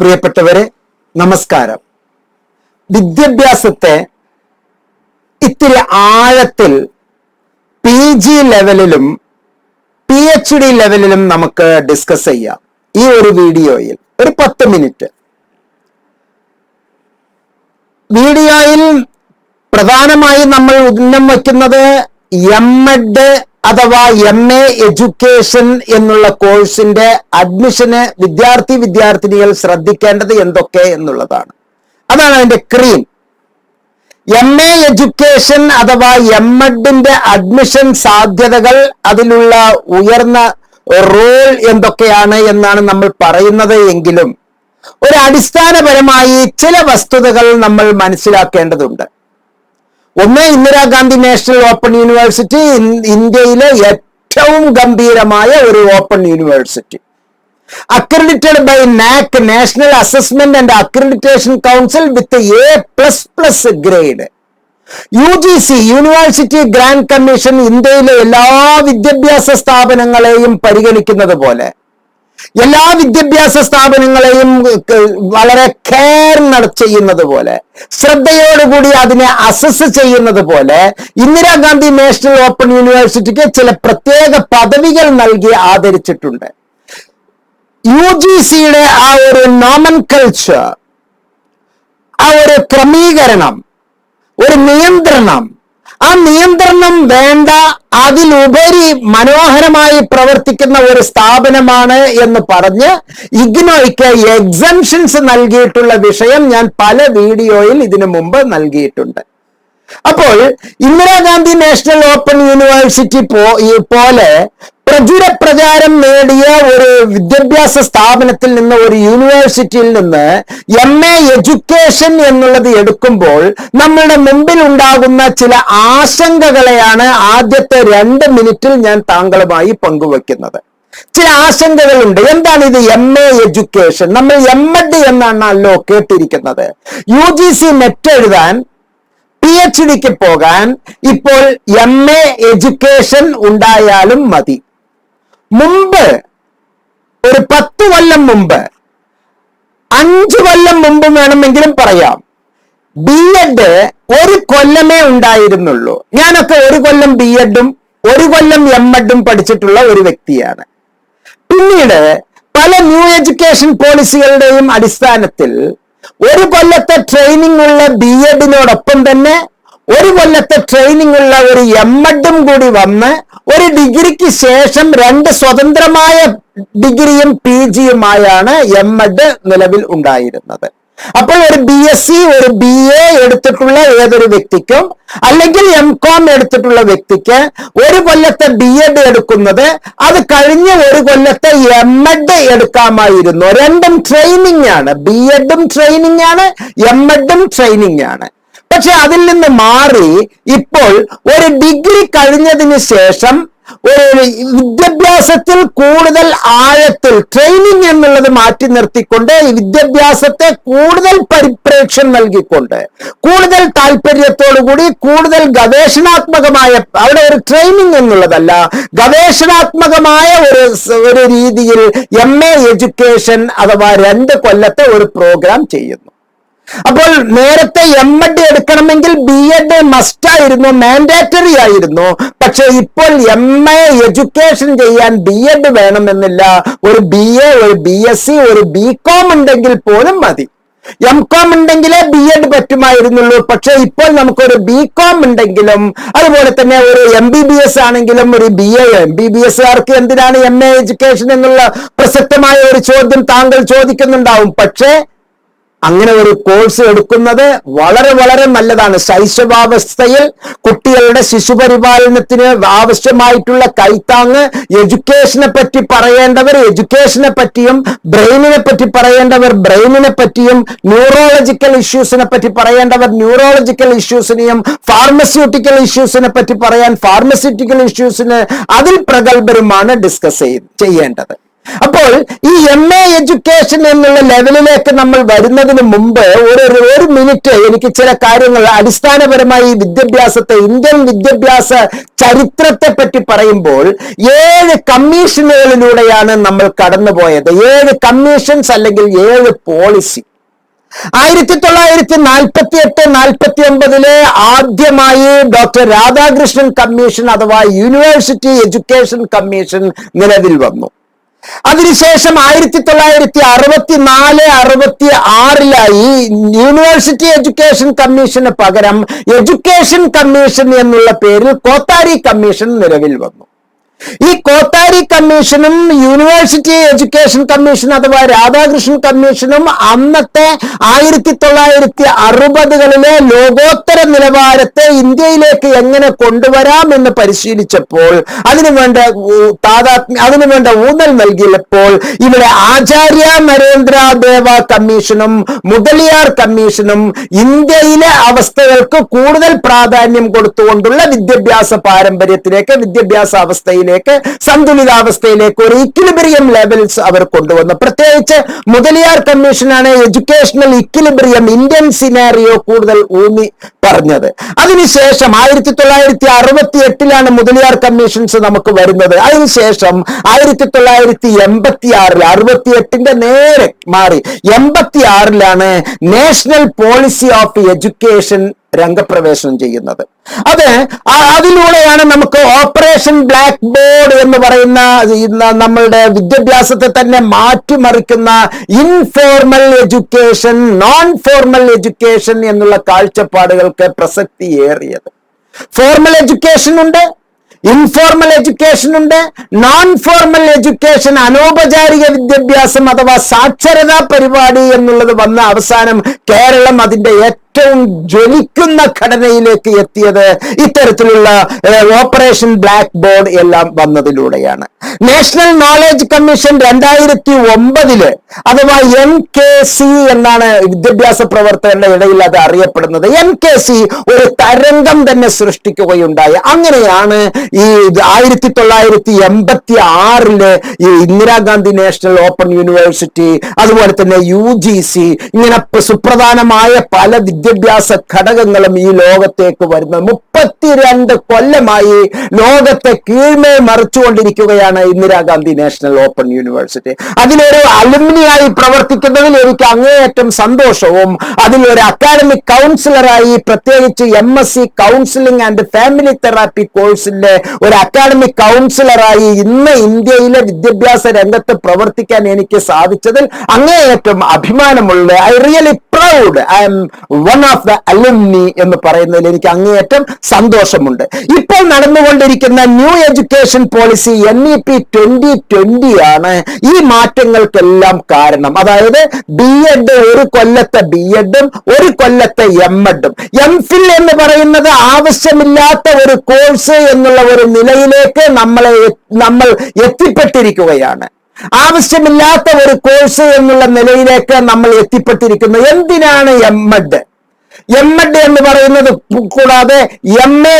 പ്രിയപ്പെട്ടവരെ നമസ്കാരം. വിദ്യാഭ്യാസത്തെ ഇത്തിരി ആഴത്തിൽ പി ജി ലെവലിലും പി എച്ച് ഡി ലെവലിലും നമുക്ക് ഡിസ്കസ് ചെയ്യാം. ഈ ഒരു വീഡിയോയിൽ ഒരു പത്ത് മിനിറ്റ് വീഡിയോയിൽ പ്രധാനമായും നമ്മൾ ഉന്നം വയ്ക്കുന്നത് എം എഡ് അഥവാ എം എ എഡ്യൂക്കേഷൻ എന്നുള്ള കോഴ്സിന്റെ അഡ്മിഷന് വിദ്യാർത്ഥി വിദ്യാർത്ഥിനികൾ ശ്രദ്ധിക്കേണ്ടത് എന്തൊക്കെ എന്നുള്ളതാണ്. അതാണ് അതിന്റെ ക്രീം എം എ എഡ്യൂക്കേഷൻ അഥവാ എം എഡിന്റെ അഡ്മിഷൻ സാധ്യതകൾ അതിലുള്ള ഉയർന്ന റോൾ എന്തൊക്കെയാണ് എന്നാണ് നമ്മൾ പറയുന്നത് എങ്കിലും ഒരു അടിസ്ഥാനപരമായി ചില വസ്തുതകൾ നമ്മൾ മനസ്സിലാക്കേണ്ടതുണ്ട്. ഒന്ന് ഇന്ദിരാഗാന്ധി നാഷണൽ ഓപ്പൺ യൂണിവേഴ്സിറ്റി ഇന്ത്യയിലെ ഏറ്റവും ഗംഭീരമായ ഒരു open university. Accredited by NAAC national assessment and accreditation council with A plus plus grade U G C university grant commission ഇന്ത്യയിലെ എല്ലാ വിദ്യാഭ്യാസ സ്ഥാപനങ്ങളെയും പരിഗണിക്കുന്നത് പോലെ. എല്ലാ വിദ്യാഭ്യാസ സ്ഥാപനങ്ങളെയും വളരെ കെയർ ചെയ്യുന്നത് പോലെ ശ്രദ്ധയോടുകൂടി അതിനെ അസസ് ചെയ്യുന്നത് പോലെ ഇന്ദിരാഗാന്ധി നാഷണൽ ഓപ്പൺ യൂണിവേഴ്സിറ്റിക്ക് ചില പ്രത്യേക പദവികൾ നൽകി ആദരിച്ചിട്ടുണ്ട്. യു ജി സിയുടെ ആ ഒരു നോമൻ കൾച്ചർ ആ ഒരു ക്രമീകരണം ഒരു നിയന്ത്രണം ആ നിയന്ത്രണം വേണ്ട അതിലുപരി മനോഹരമായി പ്രവർത്തിക്കുന്ന ഒരു സ്ഥാപനമാണ് എന്ന് പറഞ്ഞ് ഇഗ്നോയ്ക്ക് എക്സംഷൻസ് നൽകിയിട്ടുള്ള വിഷയം ഞാൻ പല വീഡിയോയിൽ ഇതിനു മുമ്പ് നൽകിയിട്ടുണ്ട്. അപ്പോൾ ഇന്ദിരാഗാന്ധി നാഷണൽ ഓപ്പൺ യൂണിവേഴ്സിറ്റി പോലെ പ്രചുര പ്രചാരം നേടിയ ഒരു വിദ്യാഭ്യാസ സ്ഥാപനത്തിൽ നിന്ന് ഒരു യൂണിവേഴ്സിറ്റിയിൽ നിന്ന് എം എ എഡ്യൂക്കേഷൻ എന്നുള്ളത് എടുക്കുമ്പോൾ നമ്മളുടെ മുമ്പിൽ ഉണ്ടാകുന്ന ചില ആശങ്കകളെയാണ് ആദ്യത്തെ രണ്ട് മിനിറ്റിൽ ഞാൻ താങ്കളുമായി പങ്കുവെക്കുന്നത്. ചില ആശങ്കകളുണ്ട്. എന്താണ് ഇത് എം എ എഡ്യൂക്കേഷൻ നമ്മൾ എം എഡ് എന്നാണല്ലോ കേട്ടിരിക്കുന്നത്. യു ജി സി നെറ്റ് എഴുതാൻ പി എച്ച് ഡിക്ക് പോകാൻ ഇപ്പോൾ എം എ എഡ്യൂക്കേഷൻ ഉണ്ടായാലും മതി. മുമ്പ് ഒരു പത്ത് കൊല്ലം മുമ്പ് അഞ്ചു കൊല്ലം മുമ്പ് വേണമെങ്കിലും പറയാം. ബി എഡ് ഒരു കൊല്ലമേ ഉണ്ടായിരുന്നുള്ളൂ. ഞാനൊക്കെ ഒരു കൊല്ലം ബി എഡും ഒരു കൊല്ലം എം എഡും പഠിച്ചിട്ടുള്ള ഒരു വ്യക്തിയാണ്. പിന്നീട് പല ന്യൂ എഡ്യൂക്കേഷൻ പോളിസികളുടെയും അടിസ്ഥാനത്തിൽ ഒരു കൊല്ലത്തെ ട്രെയിനിങ് ഉള്ള ബി എഡിനോടൊപ്പം തന്നെ ഒരു കൊല്ലത്തെ ട്രെയിനിങ് ഉള്ള ഒരു എം എഡും കൂടി വന്ന് ഒരു ഡിഗ്രിക്ക് ശേഷം രണ്ട് സ്വതന്ത്രമായ ഡിഗ്രിയും പി ജിയുമായാണ് എം എഡ് നിലവിൽ ഉണ്ടായിരുന്നത്. അപ്പോൾ ഒരു ബി എസ് സി ഒരു ബി എ എടുത്തിട്ടുള്ള ഏതൊരു വ്യക്തിക്കും അല്ലെങ്കിൽ എം കോം എടുത്തിട്ടുള്ള വ്യക്തിക്ക് ഒരു കൊല്ലത്തെ ബി എഡ് എടുക്കുന്നത് അത് കഴിഞ്ഞ് ഒരു കൊല്ലത്തെ എം എഡ് എടുക്കാമായിരുന്നു. രണ്ടും ട്രെയിനിങ് ആണ്. ബി എഡും ട്രെയിനിങ് ആണ് എം എഡും ട്രെയിനിങ് ആണ്. പക്ഷെ അതിൽ നിന്ന് മാറി ഇപ്പോൾ ഒരു ഡിഗ്രി കഴിഞ്ഞതിന് ശേഷം ഒരു വിദ്യാഭ്യാസത്തിൽ കൂടുതൽ ആഴത്തിൽ ട്രെയിനിങ് എന്നുള്ളത് മാറ്റി നിർത്തിക്കൊണ്ട് വിദ്യാഭ്യാസത്തെ കൂടുതൽ പരിപ്രേക്ഷ്യം നൽകിക്കൊണ്ട് കൂടുതൽ താല്പര്യത്തോടുകൂടി കൂടുതൽ ഗവേഷണാത്മകമായ അവിടെ ഒരു ട്രെയിനിങ് എന്നുള്ളതല്ല ഗവേഷണാത്മകമായ ഒരു ഒരു രീതിയിൽ എം എ എഡ്യൂക്കേഷൻ അഥവാ രണ്ട് കൊല്ലത്തെ ഒരു പ്രോഗ്രാം ചെയ്യുന്നു. അപ്പോൾ നേരത്തെ എം എഡ് എടുക്കണമെങ്കിൽ ബി എഡ് മസ്റ്റ് ആയിരുന്നു മാൻഡേറ്ററി ആയിരുന്നു. പക്ഷെ ഇപ്പോൾ എം എ എഡ്യൂക്കേഷൻ ചെയ്യാൻ ബി എഡ് വേണമെന്നില്ല. ഒരു ബി എ ഒരു ബി എസ് സി ഒരു ബി കോം ഉണ്ടെങ്കിൽ പോലും മതി. എം കോം ഉണ്ടെങ്കിലേ ബി എഡ് പറ്റുമായിരുന്നുള്ളൂ. പക്ഷെ ഇപ്പോൾ നമുക്കൊരു ബി കോം ഉണ്ടെങ്കിലും അതുപോലെ തന്നെ ഒരു എം ബി ബി എസ് ആണെങ്കിലും ഒരു B A M B B എസ്കാർക്ക് എന്തിനാണ് എം എ എഡ്യൂക്കേഷൻ എന്നുള്ള പ്രസക്തമായ ഒരു ചോദ്യം താങ്കൾ ചോദിക്കുന്നുണ്ടാവും. പക്ഷേ അങ്ങനെ ഒരു കോഴ്സ് എടുക്കുന്നത് വളരെ വളരെ നല്ലതാണ്. ശൈശവാവസ്ഥയിൽ കുട്ടികളുടെ ശിശുപരിപാലനത്തിന് ആവശ്യമായിട്ടുള്ള കൈത്താങ് എഡ്യൂക്കേഷനെ പറ്റി പറയേണ്ടവർ എഡ്യൂക്കേഷനെ പറ്റിയും ബ്രെയിനിനെ പറ്റി പറയേണ്ടവർ ബ്രെയിനിനെ പറ്റിയും ന്യൂറോളജിക്കൽ ഇഷ്യൂസിനെ പറ്റി പറയേണ്ടവർ ന്യൂറോളജിക്കൽ ഇഷ്യൂസിനെയും ഫാർമസ്യൂട്ടിക്കൽ ഇഷ്യൂസിനെ പറ്റി പറയാൻ ഫാർമസ്യൂട്ടിക്കൽ ഇഷ്യൂസിന് അതിൽ പ്രഗത്ഭരുമാണ് ഡിസ്കസ് ചെയ്യേണ്ടത്. അപ്പോൾ ഈ എം എ എഡ്യൂക്കേഷൻ എന്നുള്ള ലെവലിലേക്ക് നമ്മൾ വരുന്നതിന് മുമ്പ് ഒരു ഒരു മിനിറ്റ് എനിക്ക് ചില കാര്യങ്ങൾ അടിസ്ഥാനപരമായി വിദ്യാഭ്യാസത്തെ ഇന്ത്യൻ വിദ്യാഭ്യാസ ചരിത്രത്തെ പറ്റി പറയുമ്പോൾ ഏഴ് കമ്മീഷനുകളിലൂടെയാണ് നമ്മൾ കടന്നുപോയത്. ഏഴ് കമ്മീഷൻസ് അല്ലെങ്കിൽ ഏഴ് പോളിസി ആയിരത്തി തൊള്ളായിരത്തി നാൽപ്പത്തി എട്ട് നാൽപ്പത്തി ഒമ്പതിലെ ആദ്യമായി ഡോക്ടർ രാധാകൃഷ്ണൻ കമ്മീഷൻ അഥവാ യൂണിവേഴ്സിറ്റി എഡ്യൂക്കേഷൻ കമ്മീഷൻ നിലവിൽ വന്നു. അതിനുശേഷം ആയിരത്തി തൊള്ളായിരത്തി അറുപത്തി നാല് അറുപത്തി ആറിലായി യൂണിവേഴ്സിറ്റി എഡ്യൂക്കേഷൻ കമ്മീഷന് പകരം എഡ്യൂക്കേഷൻ കമ്മീഷൻ എന്നുള്ള പേരിൽ കോത്താരി കമ്മീഷൻ നിലവിൽ വന്നു. ഈ കോത്താരി കമ്മീഷനും യൂണിവേഴ്സിറ്റി എഡ്യൂക്കേഷൻ കമ്മീഷൻ അഥവാ രാധാകൃഷ്ണൻ കമ്മീഷനും അന്നത്തെ ആയിരത്തി തൊള്ളായിരത്തി അറുപതുകളിലെ ലോകോത്തര നിലവാരത്തെ ഇന്ത്യയിലേക്ക് എങ്ങനെ കൊണ്ടുവരാം എന്ന് പരിശീലിച്ചപ്പോൾ അതിനുവേണ്ട താതാത്മ്യ അതിനുവേണ്ട ഊന്നൽ നൽകിയപ്പോൾ ഇവിടെ ആചാര്യ നരേന്ദ്ര ദേവ കമ്മീഷനും മുതലിയാർ കമ്മീഷനും ഇന്ത്യയിലെ അവസ്ഥകൾക്ക് കൂടുതൽ പ്രാധാന്യം കൊടുത്തുകൊണ്ടുള്ള വിദ്യാഭ്യാസ പാരമ്പര്യത്തിലേക്ക് വിദ്യാഭ്യാസ അവസ്ഥയിലേക്ക് സന്തുലിതാവസ്ഥയിലേക്ക് ഒരു ഇക്വിലിബ്രിയം ലെവൽസ് അവർ കൊണ്ടുവന്നു. പ്രത്യേകിച്ച് മുതലിയാർ കമ്മീഷനാണ് എഡ്യൂക്കേഷണൽ ഇക്വിലിബ്രിയം ഇന്ത്യൻ സിനാറിയോ കൂടുതൽ ഊന്നി പറഞ്ഞത്. അതിനുശേഷം ആയിരത്തി തൊള്ളായിരത്തി അറുപത്തി എട്ടിലാണ് മുതലിയാർ കമ്മീഷൻസ് നമുക്ക് വരുന്നത്. അതിനുശേഷം ആയിരത്തി തൊള്ളായിരത്തി എൺപത്തി ആറിൽ അറുപത്തി എട്ടിന്റെ നേരെ മാറി എൺപത്തി ആറിലാണ് നാഷണൽ പോളിസി ഓഫ് എഡ്യൂക്കേഷൻ രംഗപ്രവേശനം ചെയ്യുന്നത്. അത് അതിലൂടെയാണ് നമുക്ക് ഓപ്പറേഷൻ ബ്ലാക്ക് ബോർഡ് എന്ന് പറയുന്ന നമ്മളുടെ വിദ്യാഭ്യാസത്തെ തന്നെ മാറ്റിമറിക്കുന്ന informal education non formal education എന്നുള്ള കാഴ്ചപ്പാടുകൾക്ക് പ്രസക്തി ഏറിയത്. ഫോർമൽ എഡ്യൂക്കേഷൻ ഉണ്ട് ഇൻഫോർമൽ എഡ്യൂക്കേഷൻ ഉണ്ട് നോൺ ഫോർമൽ എഡ്യൂക്കേഷൻ അനൗപചാരിക വിദ്യാഭ്യാസം അഥവാ സാക്ഷരതാ പരിപാടി എന്നുള്ളത് വന്ന അവസാനം കേരളം അതിന്റെ ഏറ്റവും ജ്വലിക്കുന്ന ഘടനയിലേക്ക് എത്തിയത് ഇത്തരത്തിലുള്ള ഓപ്പറേഷൻ ബ്ലാക്ക് ബോർഡ് എല്ലാം വന്നതിലൂടെയാണ്. നാഷണൽ നോളജ് കമ്മീഷൻ രണ്ടായിരത്തി ഒമ്പതിൽ അഥവാ എൻ കെ സി എന്നാണ് വിദ്യാഭ്യാസ പ്രവർത്തകരുടെ ഇടയിൽ അത് അറിയപ്പെടുന്നത്. എൻ കെ സി ഒരു തരംഗം തന്നെ സൃഷ്ടിക്കുകയുണ്ടായി. അങ്ങനെയാണ് ഈ ആയിരത്തി തൊള്ളായിരത്തി എൺപത്തി ആറിൽ ഈ ഇന്ദിരാഗാന്ധി നാഷണൽ ഓപ്പൺ യൂണിവേഴ്സിറ്റി അതുപോലെ തന്നെ യു ജി സി ഇങ്ങനെ സുപ്രധാനമായ പല വിദ്യാഭ്യാസ ഘടകങ്ങളും ഈ ലോകത്തേക്ക് വരുന്നത്. മുപ്പത്തിരണ്ട് കൊല്ലമായി ലോകത്തെ കീഴ്മേ മറിച്ചുകൊണ്ടിരിക്കുകയാണ് ഇന്ദിരാഗാന്ധി നാഷണൽ ഓപ്പൺ യൂണിവേഴ്സിറ്റി. അതിലൊരു അലുമിനിയായി പ്രവർത്തിക്കുന്നതിൽ എനിക്ക് അങ്ങേയറ്റം സന്തോഷവും അതിലൊരു അക്കാഡമിക് കൗൺസിലറായി പ്രത്യേകിച്ച് M S C counselling and family therapy കോഴ്സിന്റെ ഒരു അക്കാഡമിക് കൗൺസിലറായി ഇന്ന് ഇന്ത്യയിലെ വിദ്യാഭ്യാസ രംഗത്ത് പ്രവർത്തിക്കാൻ എനിക്ക് സാധിച്ചതിൽ അങ്ങേയറ്റം അഭിമാനമുള്ള I really proud I'm one of the alumni എന്ന് പറയുന്നതിൽ എനിക്ക് അങ്ങേയറ്റം സന്തോഷമുണ്ട്. ഇപ്പോൾ നടന്നുകൊണ്ടിരിക്കുന്ന new education policy N E P twenty twenty ആണ് ഈ മാറ്റങ്ങൾക്കെല്ലാം കാരണം. അതായത് ബി എഡ് ഒരു കൊല്ലത്തെ ബി എഡും ഒരു കൊല്ലത്തെ എം എഡും എം ഫിൽ എന്ന് പറയുന്നത് ആവശ്യമില്ലാത്ത ഒരു കോഴ്സ് എന്നുള്ള ഒരു നിലയിലേക്ക് നമ്മളെ നമ്മൾ എത്തിപ്പെട്ടിരിക്കുകയാണ്. ആവശ്യമില്ലാത്ത ഒരു കോഴ്സ് എന്നുള്ള നിലയിലേക്ക് നമ്മൾ എത്തിപ്പെട്ടിരിക്കുന്നു. എന്തിനാണ് എം എഡ് എം എഡ് എന്ന് പറയുന്നത് കൂടാതെ എം എ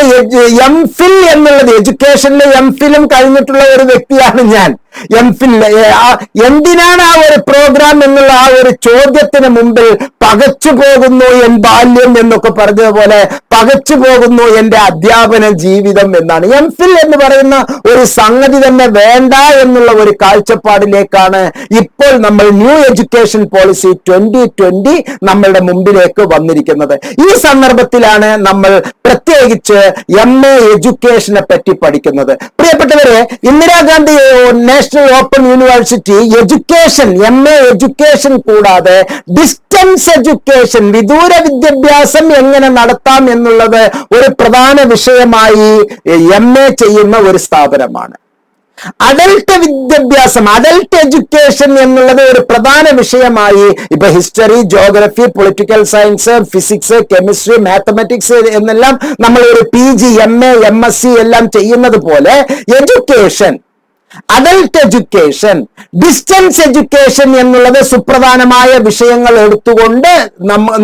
എം ഫിൽ എന്നുള്ളത് എഡ്യൂക്കേഷനിലെ എം ഫിലും കഴിഞ്ഞിട്ടുള്ള ഒരു വ്യക്തിയാണ് ഞാൻ. എം ഫിൽ എന്തിനാണ് ആ ഒരു പ്രോഗ്രാം എന്നുള്ള ആ ഒരു ചോദ്യത്തിന് മുമ്പിൽ പകച്ചു പോകുന്നു എൻ ബാല്യം എന്നൊക്കെ പറഞ്ഞതുപോലെ പകച്ചു പോകുന്നു എന്റെ അധ്യാപന ജീവിതം എന്നാണ്. എം ഫിൽ എന്ന് പറയുന്ന ഒരു സംഗതി തന്നെ വേണ്ട എന്നുള്ള ഒരു കാഴ്ചപ്പാടിലേക്കാണ് ഇപ്പോൾ നമ്മൾ new education policy twenty twenty നമ്മളുടെ മുമ്പിലേക്ക് വന്നിരിക്കുന്നത്. ഈ സന്ദർഭത്തിലാണ് നമ്മൾ പ്രത്യേകിച്ച് എം എ എഡ്യൂക്കേഷനെ പറ്റി പഠിക്കുന്നത്. പ്രിയപ്പെട്ടവരെ Indira Gandhi national open university education M A education കൂടാതെ ഡിസ്റ്റൻസ് എഡ്യൂക്കേഷൻ വിദൂര വിദ്യാഭ്യാസം എങ്ങനെ നടത്താം എന്നുള്ളത് ഒരു പ്രധാന വിഷയമായി എം എ ചെയ്യുന്ന ഒരു സ്ഥാപനമാണ്. അഡൽട്ട് വിദ്യാഭ്യാസം അഡൽട്ട് എഡ്യൂക്കേഷൻ എന്നുള്ളത് ഒരു പ്രധാന വിഷയമായി ഇപ്പൊ history geography political science physics chemistry mathematics എന്നെല്ലാം നമ്മൾ ഒരു P G M A M S C എല്ലാം ചെയ്യുന്നത് പോലെ education adult education distance education എന്നുള്ളത് സുപ്രധാനമായ വിഷയങ്ങൾ എടുത്തുകൊണ്ട്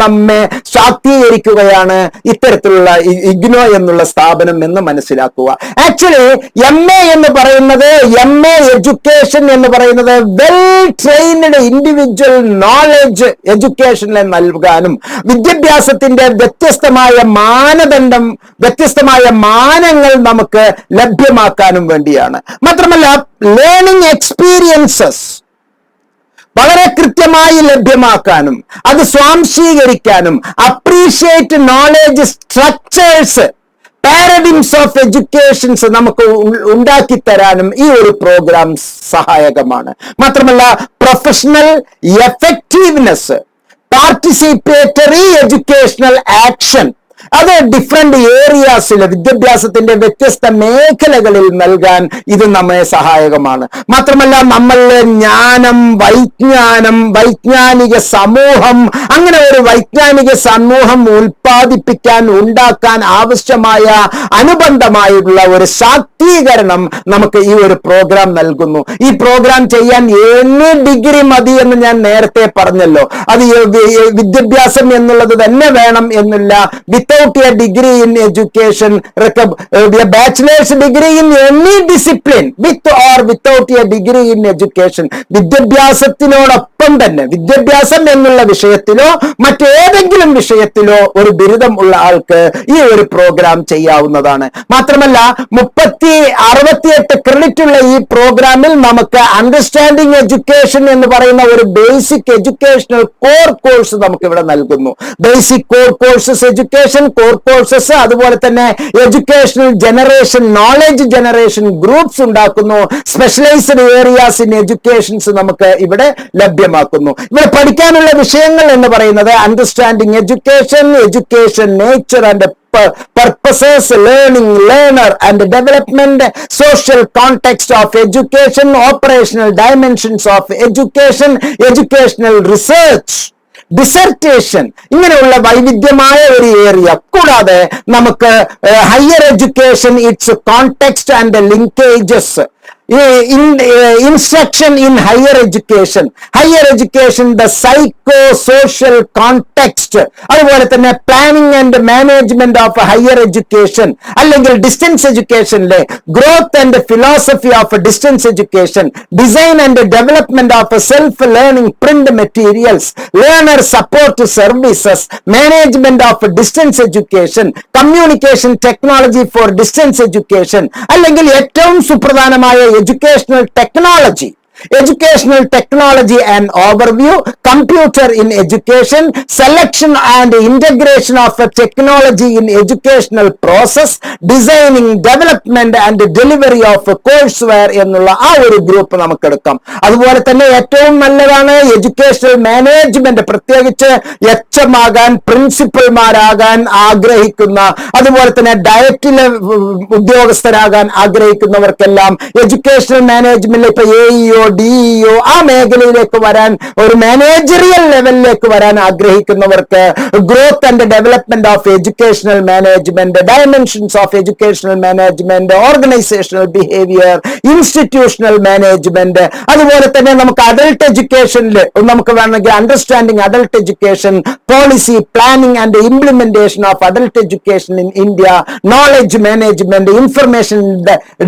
നമ്മെ ശാക്തീകരിക്കുകയാണ് ഇത്തരത്തിലുള്ള ഇഗ്നോ എന്നുള്ള സ്ഥാപനം എന്ന് മനസ്സിലാക്കുക. ആക്ച്വലി എം എ എന്ന് പറയുന്നത് എം എ എഡ്യൂക്കേഷൻ എന്ന് പറയുന്നത് വെൽ ട്രെയിൻഡ് ഇൻഡിവിജ്വൽ നോളജ് എഡ്യൂക്കേഷനെ നൽകാനും വിദ്യാഭ്യാസത്തിന്റെ വ്യത്യസ്തമായ മാനദണ്ഡം വ്യത്യസ്തമായ മാനങ്ങൾ നമുക്ക് ലഭ്യമാക്കാനും വേണ്ടിയാണ്. മാത്രമല്ല ലേണിംഗ് എക്സ്പീരിയൻസസ് വളരെ കൃത്യമായി ലഭ്യമാക്കാനും അത് സ്വാംശീകരിക്കാനും appreciate knowledge structures paradigms of educations നമുക്ക് ഉണ്ടാക്കി തരാനും ഈ ഒരു പ്രോഗ്രാം സഹായകമാണ്. മാത്രമല്ല professional effectiveness participatory educational action അത് ഡിഫറെന്റ് ഏരിയാസിൽ വിദ്യാഭ്യാസത്തിന്റെ വ്യത്യസ്ത മേഖലകളിൽ നൽകാൻ ഇത് നമ്മെ സഹായകമാണ്. മാത്രമല്ല നമ്മളിലെ ജ്ഞാനം വൈജ്ഞാനം വൈജ്ഞാനിക സമൂഹം അങ്ങനെ ഒരു വൈജ്ഞാനിക സമൂഹം ഉൽപ്പാദിപ്പിക്കാൻ ഉണ്ടാക്കാൻ ആവശ്യമായ അനുബന്ധമായിട്ടുള്ള ഒരു ശാക്തീകരണം നമുക്ക് ഈ ഒരു പ്രോഗ്രാം നൽകുന്നു. ഈ പ്രോഗ്രാം ചെയ്യാൻ എനി ഡിഗ്രി മതി എന്ന് ഞാൻ നേരത്തെ പറഞ്ഞല്ലോ. അത് വിദ്യാഭ്യാസം എന്നുള്ളത് തന്നെ വേണം എന്നില്ല. Without a degree in education bachelors degree in any discipline with or without a degree in education വിദ്യാഭ്യാസത്തിനോടൊപ്പം തന്നെ. വിദ്യാഭ്യാസം എന്നുള്ള വിഷയത്തിലോ മറ്റേതെങ്കിലും വിഷയത്തിലോ ഒരു ബിരുദം ഉള്ള ആൾക്ക് ഈ ഒരു പ്രോഗ്രാം ചെയ്യാവുന്നതാണ്. മാത്രമല്ല മുപ്പത്തി അറുപത്തിയെട്ട് ക്രെഡിറ്റ് ഉള്ള ഈ പ്രോഗ്രാമിൽ നമുക്ക് അണ്ടർസ്റ്റാൻഡിങ് എഡ്യൂക്കേഷൻ എന്ന് പറയുന്ന ഒരു ബേസിക് എഡ്യൂക്കേഷണൽ കോർ കോഴ്സ് നമുക്ക് ഇവിടെ നൽകുന്നു. Basic core courses education core courses അതുപോലെ തന്നെ educational generation knowledge generation groups ഉണ്ടാക്കുന്നു. സ്പെഷ്യലൈസ്ഡ് ഏരിയാസ് ഇൻ എഡ്യൂക്കേഷൻസ് നമുക്ക് ഇവിടെ ലഭ്യമാക്കുന്നു ഇവിടെ പഠിക്കാനുള്ള വിഷയങ്ങൾ എന്ന് പറയുന്നത് understanding education education nature and purposes learning learner and development social context of education operational dimensions of education educational research dissertation ഇങ്ങനെയുള്ള വൈവിധ്യമായ ഒരു ഏരിയ കൂടാതെ നമുക്ക് higher education its context and linkages instruction in higher education higher education the psycho social context അതുപോലെ തന്നെ planning and management of higher education അല്ലെങ്കിൽ distance എഡ്യൂക്കേഷനിലെ growth and philosophy of distance education design and development of self learning print materials learner support services management of distance education communication technology for distance education അല്ലെങ്കിൽ ഏറ്റവും സുപ്രധാനമായ educational technology educational technology and overview computer in education selection and integration of technology in educational process designing development and delivery of courseware എന്നുള്ള ആ ഒരു group നമുക്ക് എടുക്കാം അതുപോലെ തന്നെ ഏറ്റവും നല്ലതാണ് എഡ്യൂക്കേഷണൽ മാനേജ്മെന്റ് പ്രത്യേകിച്ച് എച്ച് എം ആകാൻ പ്രിൻസിപ്പൽമാരാകാൻ ആഗ്രഹിക്കുന്ന അതുപോലെ തന്നെ ഡയറ്റിലെ ഉദ്യോഗസ്ഥരാകാൻ ആഗ്രഹിക്കുന്നവർക്കെല്ലാം എഡ്യൂക്കേഷണൽ മാനേജ്മെന്റിൽ ഇപ്പൊ എ ഇഒ ഡിഇഒ ആ മേഖലയിലേക്ക് വരാൻ ഒരു മാനേജറിയൽ ലെവലിലേക്ക് വരാൻ ആഗ്രഹിക്കുന്നവർക്ക് growth and development of educational management dimensions of educational management organisational behaviour institutional management അതുപോലെ തന്നെ നമുക്ക് അഡൽട്ട് എഡ്യൂക്കേഷനിൽ നമുക്ക് വേണമെങ്കിൽ understanding adult education policy planning and implementation of adult education in India knowledge management information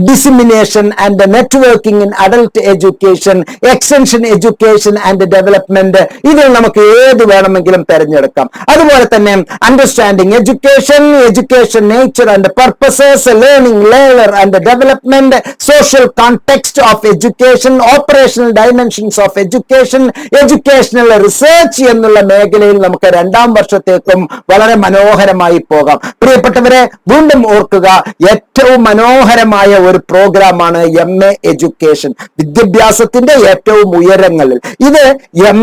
dissemination and networking in adult education extension education and development ഇതിൽ നമുക്ക് ഏത് വേണമെങ്കിലും തിരഞ്ഞെടുക്കാം. അതുപോലെ തന്നെ understanding education education nature and purposes learning ലേവർ and development social context of education operational dimensions of education educational research എന്നുള്ള മേഖലയിൽ നമുക്ക് രണ്ടാം വർഷത്തേക്കും വളരെ മനോഹരമായി പോകാം. പ്രിയപ്പെട്ടവരെ വീണ്ടും ഓർക്കുക ഏറ്റവും മനോഹരമായ ഒരു പ്രോഗ്രാമാണ് എം എ എഡ്യൂക്കേഷൻ വിദ്യാഭ്യാസത്തിന്റെ ഏറ്റവും ഉയരങ്ങളിൽ. ഇത് എം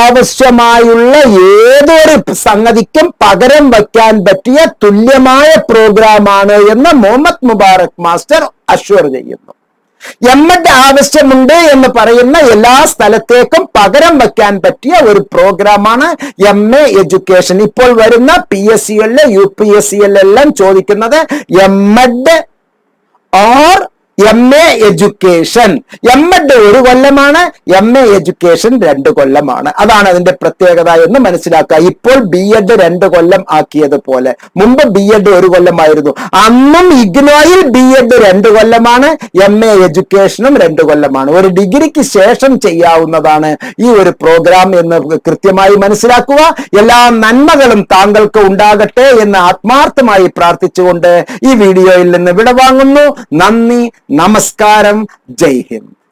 ആവശ്യമായുള്ള ഏതൊരു സംഗതിക്കും പകരം വയ്ക്കാൻ പറ്റിയ തുല്യമായ പ്രോഗ്രാമാണ് എന്ന് മുഹമ്മദ് മുബാറക് മാസ്റ്റർ അഷ്വർ ചെയ്യുന്നു. എം ആവശ്യമുണ്ട് എന്ന് പറയുന്ന എല്ലാ സ്ഥലത്തേക്കും പകരം വയ്ക്കാൻ പറ്റിയ ഒരു പ്രോഗ്രാമാണ് എം എ എഡ്യൂക്കേഷൻ. ഇപ്പോൾ വരുന്ന പി എസ് സികളിലെ യു പി എസ് സികളിലെല്ലാം ചോദിക്കുന്നത് M Ed or M A education M Ed ഒരു കൊല്ലമാണ് എം എ എഡ്യൂക്കേഷൻ രണ്ട് കൊല്ലമാണ്. അതാണ് അതിന്റെ പ്രത്യേകത എന്ന് മനസ്സിലാക്കുക. ഇപ്പോൾ ബി എഡ് രണ്ട് കൊല്ലം ആക്കിയതുപോലെ. മുമ്പ് ബി എഡ് ഒരു കൊല്ലമായിരുന്നു. അന്നും ഇഗ്നോയിൽ ബി എഡ് രണ്ട് കൊല്ലമാണ് എം എ എഡ്യൂക്കേഷനും രണ്ട് കൊല്ലമാണ്. ഒരു ഡിഗ്രിക്ക് ശേഷം ചെയ്യാവുന്നതാണ് ഈ ഒരു പ്രോഗ്രാം എന്ന് കൃത്യമായി മനസ്സിലാക്കുക. എല്ലാ നന്മകളും താങ്കൾക്ക് ഉണ്ടാകട്ടെ എന്ന് ആത്മാർത്ഥമായി പ്രാർത്ഥിച്ചുകൊണ്ട് ഈ വീഡിയോയിൽ നിന്ന് വിടവാങ്ങുന്നു. നന്ദി నమస్కారం. జై హింద్.